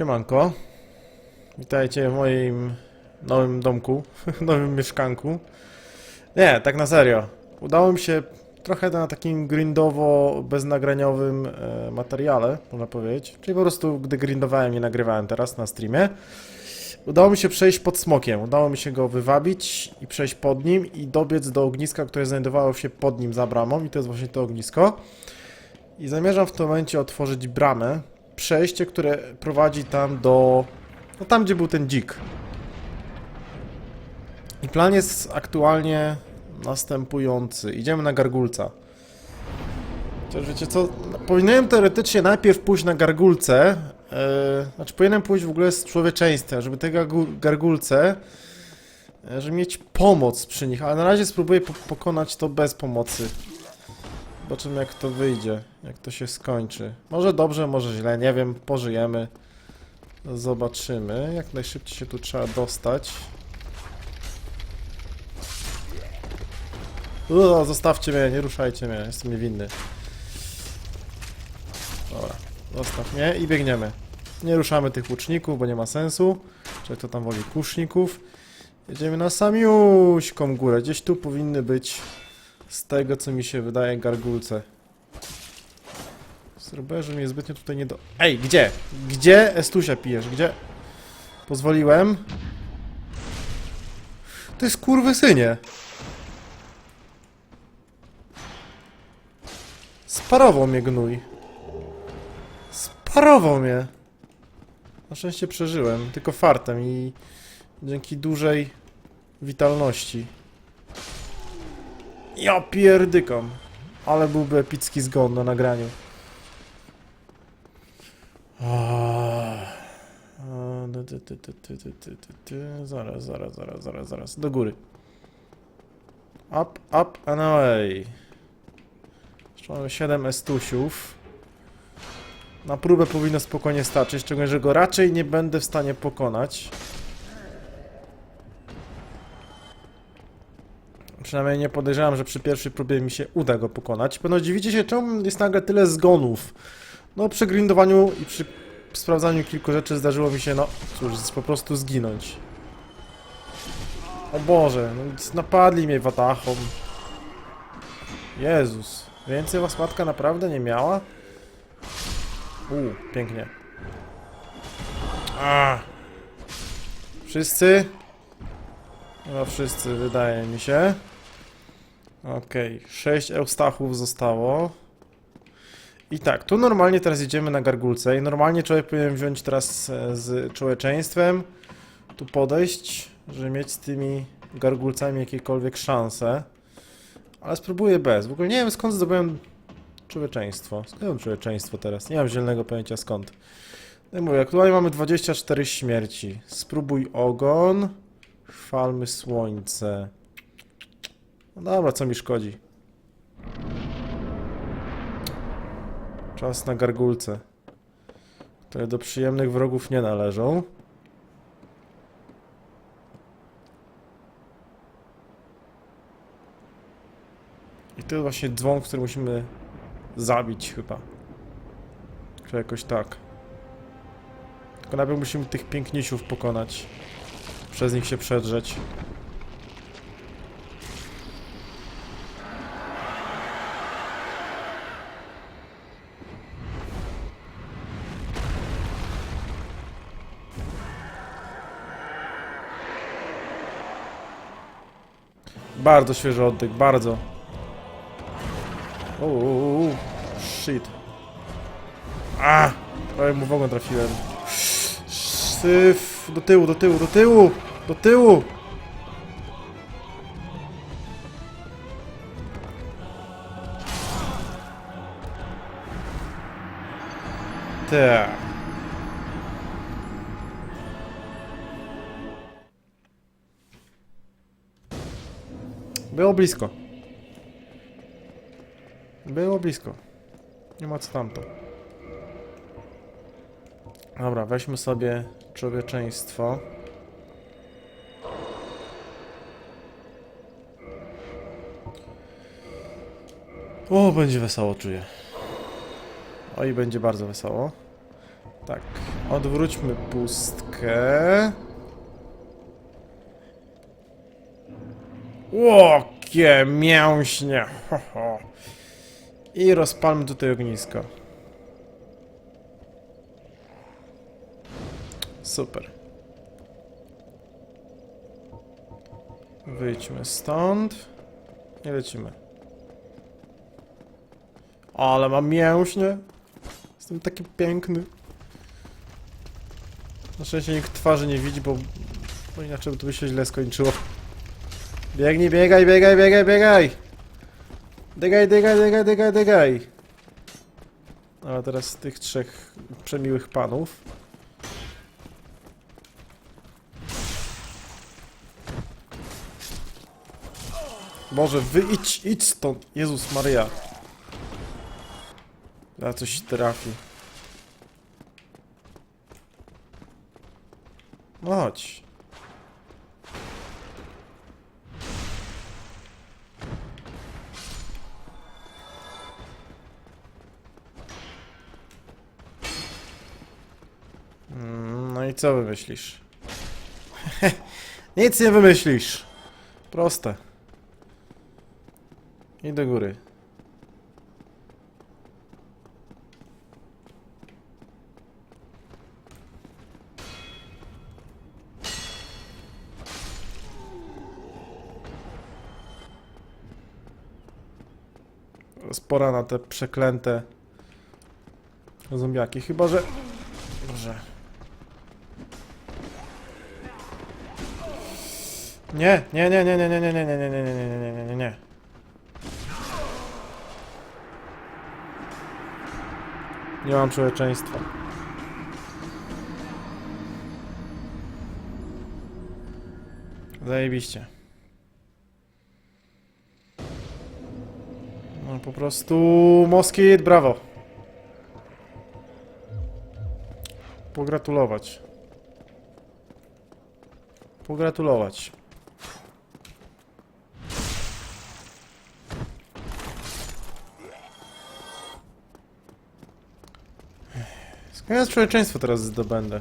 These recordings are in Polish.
Siemanko. Witajcie w moim nowym domku, nowym mieszkanku. Nie, tak na serio. Udało mi się trochę na takim grindowo beznagraniowym e, materiale, można powiedzieć. Czyli po prostu, gdy grindowałem i nagrywałem teraz na streamie, udało mi się przejść pod smokiem. Udało mi się go wywabić i przejść pod nim i dobiec do ogniska, które znajdowało się pod nim za bramą i to jest właśnie to ognisko. I zamierzam w tym momencie otworzyć bramę, przejście, które prowadzi tam do... No tam, gdzie był ten dzik. I plan jest aktualnie następujący. Idziemy na gargulca. Chociaż wiecie co, powinienem teoretycznie najpierw pójść na gargulce, yy, znaczy powinienem pójść w ogóle z człowieczeństwem, żeby te gargu- gargulce, yy, żeby mieć pomoc przy nich, ale na razie spróbuję po pokonać to bez pomocy. Zobaczymy jak to wyjdzie, jak to się skończy. Może dobrze, może źle, nie wiem, pożyjemy. Zobaczymy. Jak najszybciej się tu trzeba dostać. Uuu, zostawcie mnie, nie ruszajcie mnie, jestem niewinny. Dobra, zostaw mnie i biegniemy. Nie ruszamy tych łuczników, bo nie ma sensu. Czy kto tam woli kuszników. Jedziemy na samiuśką górę. Gdzieś tu powinny być z tego, co mi się wydaje, gargulce. Zroberzy mnie zbytnio tutaj nie do... Ej, gdzie? Gdzie Estusia pijesz? Gdzie? Pozwoliłem. To jest kurwysynie. Sparował mnie gnój. Sparował mnie. Na szczęście przeżyłem, tylko fartem i dzięki dużej witalności. Ja pierdykam. Ale byłby epicki zgon na nagraniu. Zaraz, zaraz, zaraz, zaraz, zaraz. Do góry. Up, up and away. Jeszcze mamy 7 estusiów. Na próbę powinno spokojnie starczyć, szczególnie, że go raczej nie będę w stanie pokonać. Przynajmniej nie podejrzewam, że przy pierwszej próbie mi się uda go pokonać. Pewno dziwicie się, czemu jest nagle tyle zgonów. No, przy grindowaniu i przy sprawdzaniu kilku rzeczy zdarzyło mi się, no cóż, po prostu zginąć. O Boże, no, napadli mnie watachą. Jezus, więcej was matka naprawdę nie miała? Uuu, pięknie. A. Wszyscy? No wszyscy, wydaje mi się. Okej, sześć Eustachów zostało. I tak, tu normalnie teraz jedziemy na gargulce i normalnie człowiek powinien wziąć teraz e, z człowieczeństwem, tu podejść, żeby mieć z tymi gargulcami jakiekolwiek szanse. Ale spróbuję bez. W ogóle nie wiem skąd zdobyłem człowieczeństwo. Skąd mam człowieczeństwo teraz? Nie mam zielonego pojęcia skąd. No i mówię, aktualnie mamy 24 śmierci. Spróbuj ogon. Chwalmy słońce. No dobra, co mi szkodzi. Czas na gargulce. Które do przyjemnych wrogów nie należą. I to jest właśnie dzwon, który musimy zabić chyba. Czy jakoś tak. Tylko najpierw musimy tych pięknisiów pokonać. Przez nich się przedrzeć. Bardzo świeży oddech, bardzo. Uuu, shit. A! Prawie mu w ogon trafiłem. Syf, do tyłu, do tyłu, do tyłu! Do tyłu! Tak. Było blisko. Było blisko. Nie ma co tamto. Dobra, weźmy sobie człowieczeństwo. O, będzie wesoło, czuję. O, i będzie bardzo wesoło. Tak, Odwróćmy pustkę. Łokie mięśnie. Ho, ho. I rozpalmy tutaj ognisko. Super. Wyjdźmy stąd. I lecimy. Ale mam mięśnie. Jestem taki piękny. Na szczęście nikt twarzy nie widzi, bo, bo inaczej to by się źle skończyło. Biegnij, biegaj, biegaj, biegaj, biegaj! Dygaj, dygaj, dygaj, dygaj, dygaj! A teraz tych trzech przemiłych panów. Boże, wyjdź, idź stąd! Jezus Maria! Ja coś trafi. No chodź. Co wymyślisz? Nic nie wymyślisz. Proste. I do góry. Spora na te przeklęte zombiaki, chyba że... Boże. Nie, nie, nie, nie, nie, nie, nie, nie, nie, nie, nie, nie, nie, nie, nie, nie, nie. Nie mam człowieczeństwa. Zajebiście. No po prostu Moskit, brawo. Pogratulować. Pogratulować. Ja człowieczeństwo teraz zdobędę?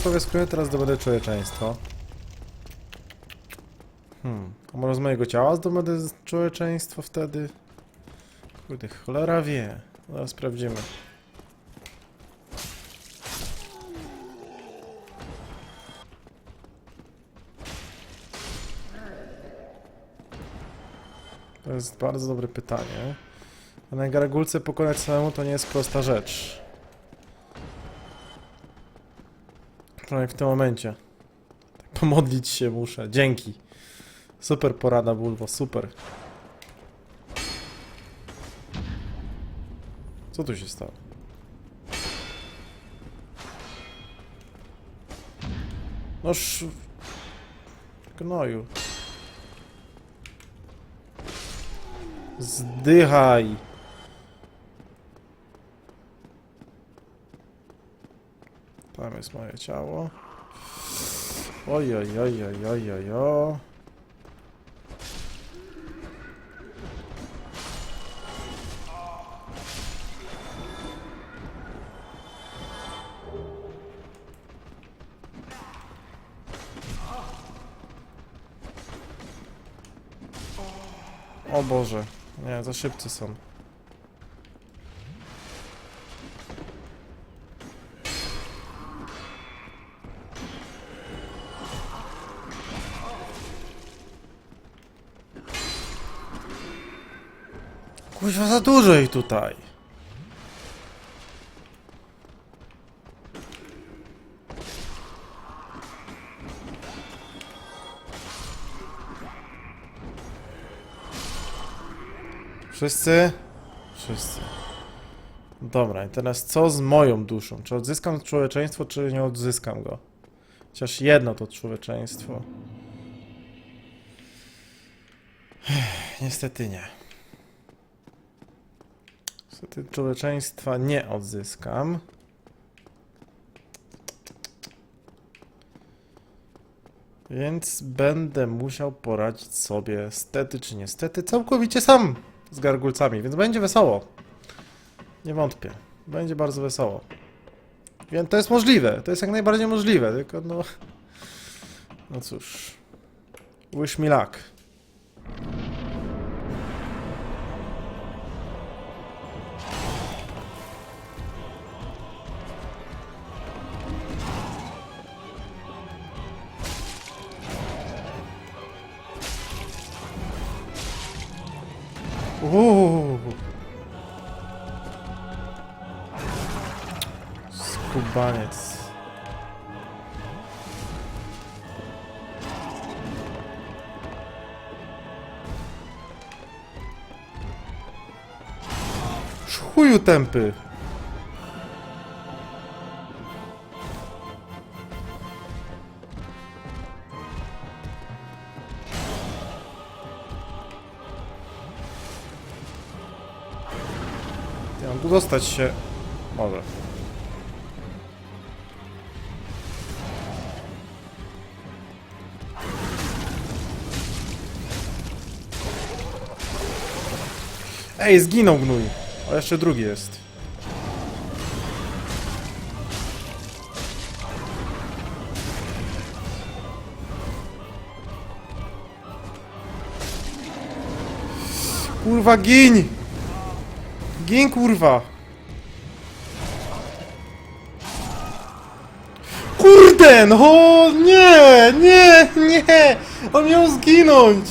Skąd ja teraz zdobędę człowieczeństwo? Hmm, a może z mojego ciała zdobędę człowieczeństwo wtedy? Kurde, cholera wie. Zaraz sprawdzimy. To jest bardzo dobre pytanie. A na gargulce pokonać samemu to nie jest prosta rzecz. Przynajmniej w tym momencie. Tak pomodlić się muszę. Dzięki. Super porada, Bulwo, super. Co tu się stało? Noż... Gnoju. Zdychaj. Tam jest moje ciało. Oj, oj, oj, oj, oj, oj. O Boże, nie, za szybcy są. Kuźwa, za dużo ich tutaj. Wszyscy? Wszyscy. Dobra, i teraz co z moją duszą? Czy odzyskam człowieczeństwo, czy nie odzyskam go? Chociaż jedno to człowieczeństwo. Niestety nie. Niestety człowieczeństwa nie odzyskam. Więc będę musiał poradzić sobie stety czy niestety całkowicie sam z gargulcami, więc będzie wesoło. Nie wątpię. Będzie bardzo wesoło. Więc to jest możliwe, to jest jak najbardziej możliwe, tylko no... No cóż... Wish me luck. Skubaniec. Chuju tępy. Ja mam tu dostać się. Może. Ej, zginął gnój. A jeszcze drugi jest. Kurwa, gin! Gin, kurwa! Kurde, no nie, nie, nie! On miał zginąć!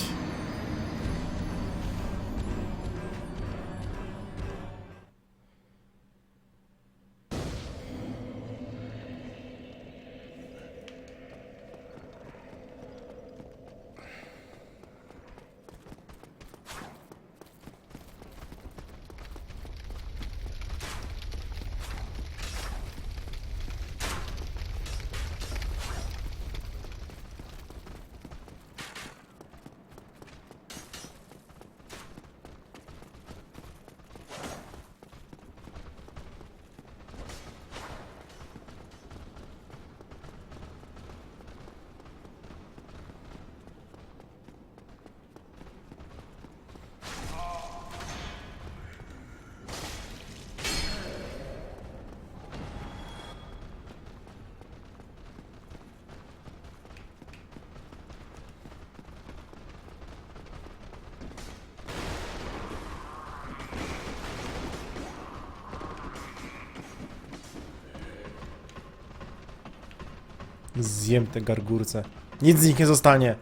Zjem te gargurce. Nic z nich nie zostanie.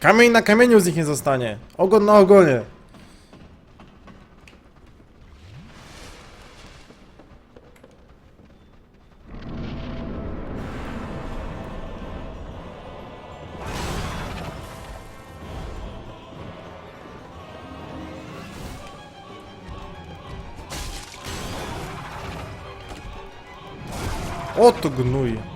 Kamień na kamieniu z nich nie zostanie. Ogon na ogonie. O to gnój.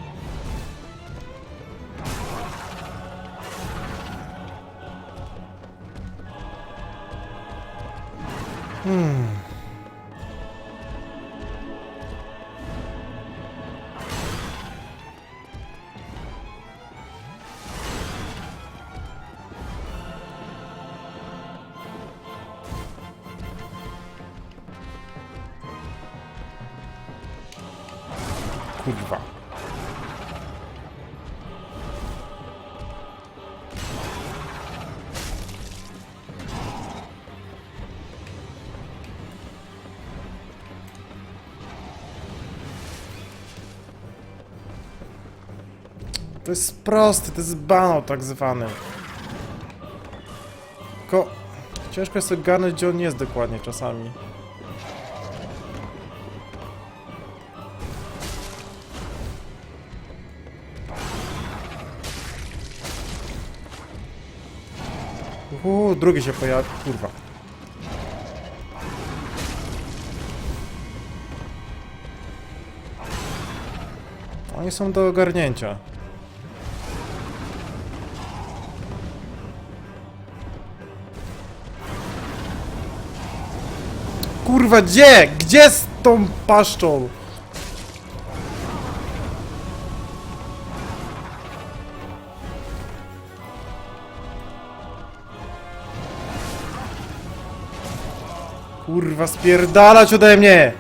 To jest prosty, to jest banał tak zwany. Tylko ciężko jest ogarnąć, gdzie on jest dokładnie czasami. Uuu, drugi się pojawił, kurwa. Oni są do ogarnięcia. Kurwa, gdzie? Gdzie z tą paszczą? Kurwa, spierdalać ode mnie!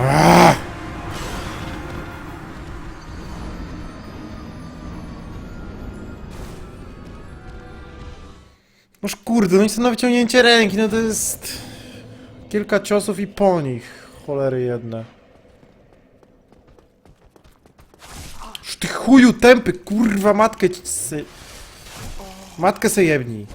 Ah! Noż kurde, no to na wyciągnięcie ręki, no to jest... Kilka ciosów i po nich. Cholery jedne. Ty chuju tępy, kurwa matkę ci sy... Matkę se jebnij.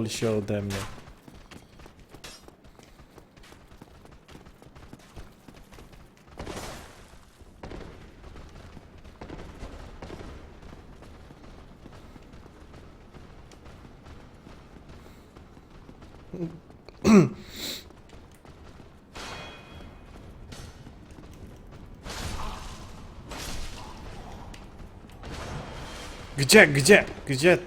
Pitol się ode mnie. Gdzie, gdzie, gdzie?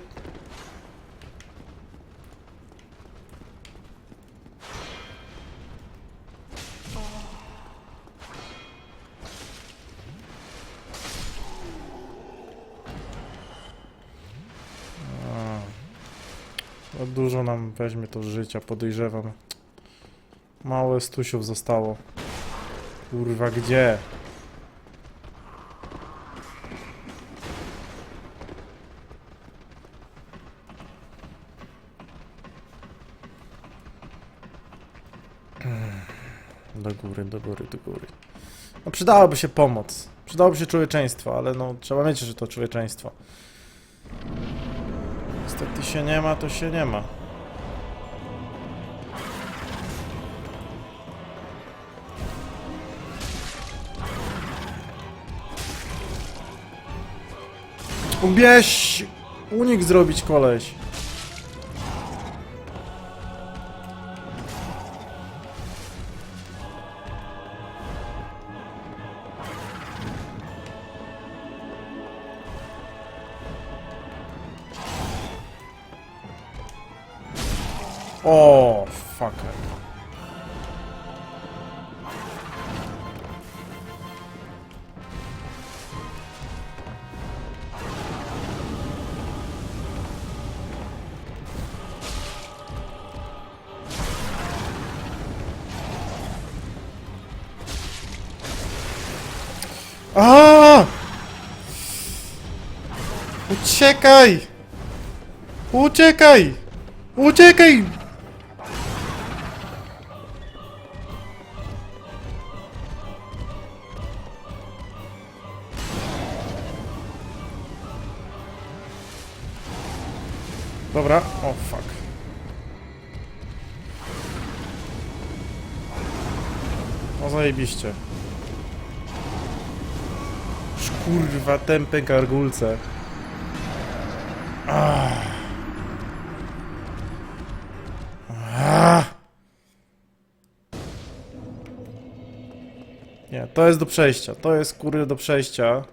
Życia, podejrzewam. Małe stusiów zostało. Kurwa, gdzie? Do góry, do góry, do góry. No przydałaby się pomoc. Przydałoby się człowieczeństwo, ale no trzeba mieć, że to człowieczeństwo. Niestety się nie ma, to się nie ma. Ubieś! Unik zrobić, koleś. O, fuck. Uciekaj! Uciekaj! Uciekaj! Dobra, o fuck. O zajebiście. Kurwa, tępe gargulce. To jest do przejścia. To jest kurde do przejścia.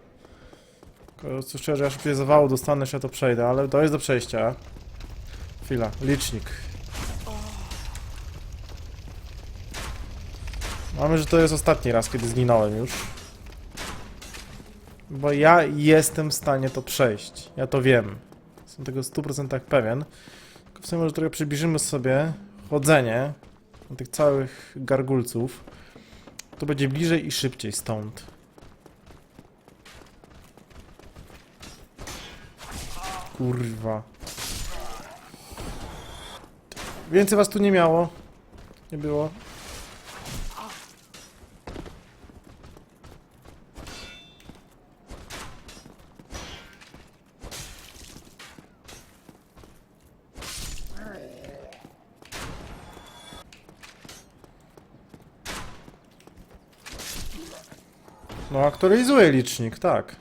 Co szczerze, aż mnie zawału dostanę się, to przejdę, ale to jest do przejścia. Chwila, licznik. Mamy, że to jest ostatni raz, kiedy zginąłem już. Bo ja jestem w stanie to przejść. Ja to wiem. Jestem tego w 100% pewien. Tylko w sumie może trochę przybliżymy sobie chodzenie do tych całych gargulców. To będzie bliżej i szybciej stąd. Kurwa. Więcej was tu nie miało. Nie było. No, aktualizuję licznik, tak.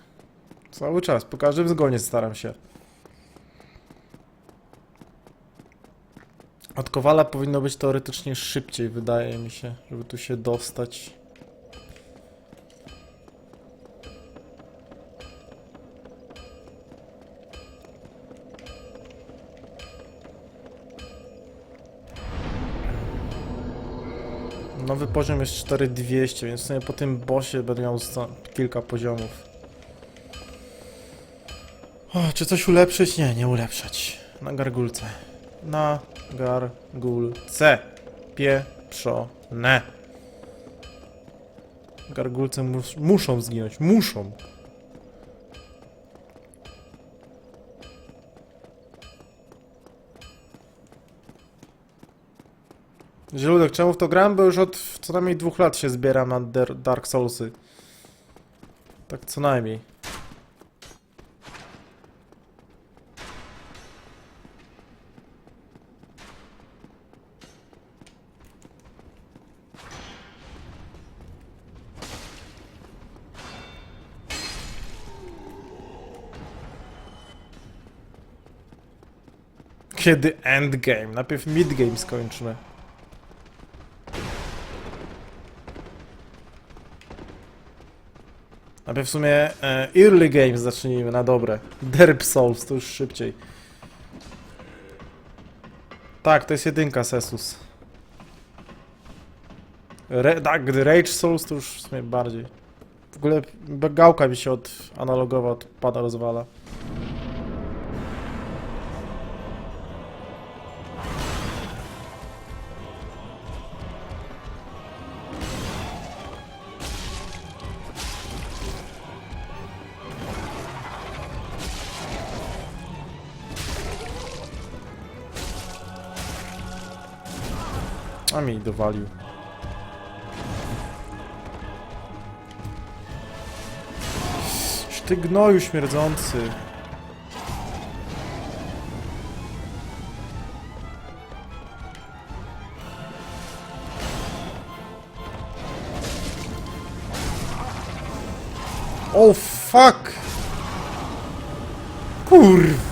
Cały czas, po każdym zgonie staram się. Od Kowala powinno być teoretycznie szybciej, wydaje mi się, żeby tu się dostać. Poziom jest 4200, więc w sumie po tym bossie będę miał kilka poziomów. O, czy coś ulepszyć? Nie, nie ulepszać. Na gargulce. Na gargulce. Pieprzone. Gargulce mus muszą zginąć. Muszą. Zieludek, czemu w to gram? Bo już od co najmniej dwóch lat się zbieram na Dark Soulsy. Tak co najmniej. Kiedy endgame? Najpierw midgame skończmy. Najpierw w sumie e, early games zacznijmy na dobre. Derp Souls to już szybciej. Tak, to jest jedynka Sesus. Re, tak, gdy Rage Souls to już w sumie bardziej. W ogóle gałka mi się od analogowa od pada rozwala. A mi dowalił. Ty gnoju śmierdzący. Oh fuck! Kurwa!